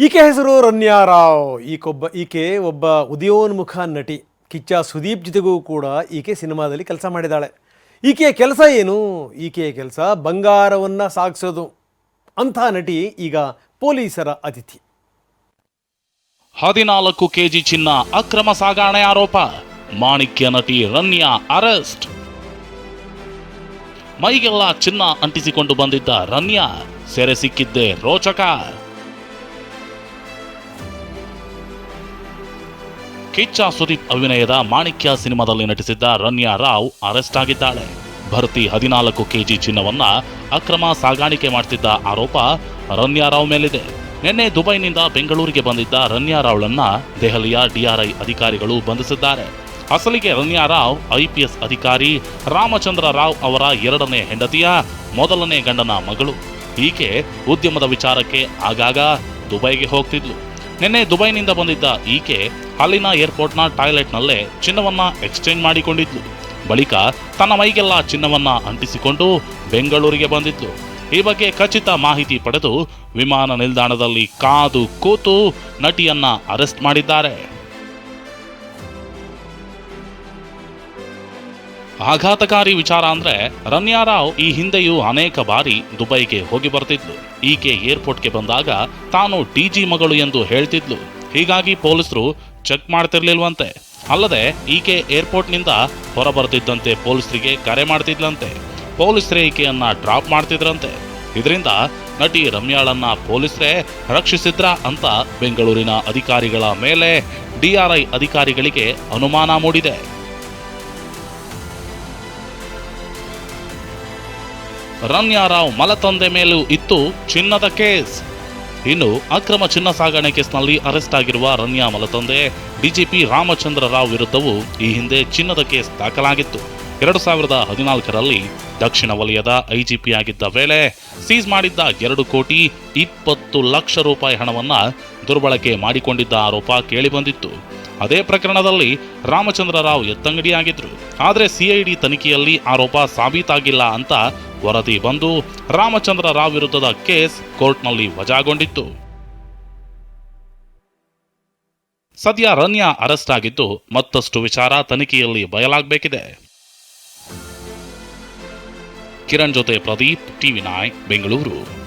ಈಕೆ ಹೆಸರು ರನ್ಯಾ ರಾವ್. ಈಕೊಬ್ಬ, ಈಕೆ ಒಬ್ಬ ಉದಯೋನ್ಮುಖ ನಟಿ. ಕಿಚ್ಚ ಸುದೀಪ್ ಜೊತೆಗೂ ಕೂಡ ಈಕೆ ಸಿನಿಮಾದಲ್ಲಿ ಕೆಲಸ ಮಾಡಿದ್ದಾಳೆ. ಈಕೆಯ ಕೆಲಸ ಏನು? ಈಕೆಯ ಕೆಲಸ ಬಂಗಾರವನ್ನು ಸಾಗಿಸೋದು. ಅಂಥ ನಟಿ ಈಗ ಪೊಲೀಸರ ಅತಿಥಿ. ಹದಿನಾಲ್ಕು ಕೆಜಿ ಚಿನ್ನ ಅಕ್ರಮ ಸಾಗಾಣೆ ಆರೋಪ. ಮಾಣಿಕ್ಯ ನಟಿ ರನ್ಯಾ ಅರೆಸ್ಟ್. ಮೈಗೆಲ್ಲ ಚಿನ್ನ ಅಂಟಿಸಿಕೊಂಡು ಬಂದಿದ್ದ ರನ್ಯಾ ಸೆರೆ ಸಿಕ್ಕಿದ್ದೇ ರೋಚಕ. ಕಿಚ್ಚ ಸುದೀಪ್ ಅಭಿನಯದ ಮಾಣಿಕ್ಯ ಸಿನಿಮಾದಲ್ಲಿ ನಟಿಸಿದ್ದ ರನ್ಯಾ ರಾವ್ ಅರೆಸ್ಟ್ ಆಗಿದ್ದಾಳೆ. ಭರ್ತಿ ಹದಿನಾಲ್ಕು ಕೆಜಿ ಚಿನ್ನವನ್ನ ಅಕ್ರಮ ಸಾಗಾಣಿಕೆ ಮಾಡ್ತಿದ್ದ ಆರೋಪ ರನ್ಯಾ ರಾವ್ ಮೇಲಿದೆ. ನಿನ್ನೆ ದುಬೈನಿಂದ ಬೆಂಗಳೂರಿಗೆ ಬಂದಿದ್ದ ರನ್ಯಾ ರಾವ್ಳನ್ನ ದೆಹಲಿಯ ಡಿಆರ್ಐ ಅಧಿಕಾರಿಗಳು ಬಂಧಿಸಿದ್ದಾರೆ. ಅಸಲಿಗೆ ರನ್ಯಾ ರಾವ್ ಐಪಿಎಸ್ ಅಧಿಕಾರಿ ರಾಮಚಂದ್ರ ರಾವ್ ಅವರ ಎರಡನೇ ಹೆಂಡತಿಯ ಮೊದಲನೇ ಗಂಡನ ಮಗಳು. ಈಕೆ ಉದ್ಯಮದ ವಿಚಾರಕ್ಕೆ ಆಗಾಗ ದುಬೈಗೆ ಹೋಗ್ತಿದ್ಲು. ನಿನ್ನೆ ದುಬೈನಿಂದ ಬಂದಿದ್ದ ಈಕೆ ಅಲ್ಲಿನ ಏರ್ಪೋರ್ಟ್ನ ಟಾಯ್ಲೆಟ್ನಲ್ಲೇ ಚಿನ್ನವನ್ನ ಎಕ್ಸ್ಚೇಂಜ್ ಮಾಡಿಕೊಂಡಿದ್ಲು. ಬಳಿಕ ತನ್ನ ಮೈಗೆಲ್ಲ ಚಿನ್ನವನ್ನ ಅಂಟಿಸಿಕೊಂಡು ಬೆಂಗಳೂರಿಗೆ ಬಂದಿದ್ಲು. ಈ ಬಗ್ಗೆ ಖಚಿತ ಮಾಹಿತಿ ಪಡೆದು ವಿಮಾನ ನಿಲ್ದಾಣದಲ್ಲಿ ಕಾದು ಕೂತು ನಟಿಯನ್ನ ಅರೆಸ್ಟ್ ಮಾಡಿದ್ದಾರೆ. ಆಘಾತಕಾರಿ ವಿಚಾರ ಅಂದ್ರೆ ರಮ್ಯಾ ರಾವ್ ಈ ಹಿಂದೆಯೂ ಅನೇಕ ಬಾರಿ ದುಬೈಗೆ ಹೋಗಿ ಬರ್ತಿದ್ಲು. ಈಕೆ ಏರ್ಪೋರ್ಟ್ಗೆ ಬಂದಾಗ ತಾನು ಡಿಜಿ ಮಗಳು ಎಂದು ಹೇಳ್ತಿದ್ಲು. ಹೀಗಾಗಿ ಪೊಲೀಸರು ಚೆಕ್ ಮಾಡ್ತಿರ್ಲಿಲ್ವಂತೆ. ಅಲ್ಲದೆ ಈಕೆ ಏರ್ಪೋರ್ಟ್ನಿಂದ ಹೊರಬರ್ತಿದ್ದಂತೆ ಪೊಲೀಸರಿಗೆ ಕರೆ ಮಾಡ್ತಿದ್ಲಂತೆ. ಪೊಲೀಸರೇ ಈಕೆಯನ್ನ ಡ್ರಾಪ್ ಮಾಡ್ತಿದ್ರಂತೆ. ಇದರಿಂದ ನಟಿ ರಮ್ಯಾಳನ್ನ ಪೊಲೀಸರೇ ರಕ್ಷಿಸಿದ್ರ ಅಂತ ಬೆಂಗಳೂರಿನ ಅಧಿಕಾರಿಗಳ ಮೇಲೆ ಡಿಆರ್ಐ ಅಧಿಕಾರಿಗಳಿಗೆ ಅನುಮಾನ ಮೂಡಿದೆ. ರನ್ಯಾ ರಾವ್ ಮಲತಂದೆ ಮೇಲೂ ಇತ್ತು ಚಿನ್ನದ ಕೇಸ್. ಇನ್ನು ಅಕ್ರಮ ಚಿನ್ನ ಸಾಗಣೆ ಕೇಸ್ನಲ್ಲಿ ಅರೆಸ್ಟ್ ಆಗಿರುವ ರನ್ಯಾ ಮಲತಂದೆ, ಡಿಜಿಪಿ ರಾಮಚಂದ್ರ ರಾವ್ ವಿರುದ್ಧವೂ ಈ ಹಿಂದೆ ಚಿನ್ನದ ಕೇಸ್ ದಾಖಲಾಗಿತ್ತು. ಎರಡು ಸಾವಿರದ ಹದಿನಾಲ್ಕರಲ್ಲಿ ದಕ್ಷಿಣ ವಲಯದ ಐಜಿಪಿ ಆಗಿದ್ದ ವೇಳೆ ಸೀಸ್ ಮಾಡಿದ್ದ ಎರಡು ಕೋಟಿ ಇಪ್ಪತ್ತು ಲಕ್ಷ ರೂಪಾಯಿ ಹಣವನ್ನು ದುರ್ಬಳಕೆ ಮಾಡಿಕೊಂಡಿದ್ದ ಆರೋಪ ಕೇಳಿಬಂದಿತ್ತು. ಅದೇ ಪ್ರಕರಣದಲ್ಲಿ ರಾಮಚಂದ್ರ ರಾವ್ ಎತ್ತಂಗಡಿಯಾಗಿದ್ರು. ಆದರೆ ಸಿಐಡಿ ತನಿಖೆಯಲ್ಲಿ ಆರೋಪ ಸಾಬೀತಾಗಿಲ್ಲ ಅಂತ ವರದಿ ಬಂದು ರಾಮಚಂದ್ರ ರಾವ್ ವಿರುದ್ಧದ ಕೇಸ್ ಕೋರ್ಟ್ನಲ್ಲಿ ವಜಾಗೊಂಡಿತ್ತು. ಸದ್ಯ ರನ್ಯಾ ಅರೆಸ್ಟ್ ಆಗಿದ್ದು ಮತ್ತಷ್ಟು ವಿಚಾರ ತನಿಖೆಯಲ್ಲಿ ಬಯಲಾಗಬೇಕಿದೆ. ಕಿರಣ್ ಜೊತೆ ಪ್ರದೀಪ್ ಟಿವಿ ನಾಯ್, ಬೆಂಗಳೂರು.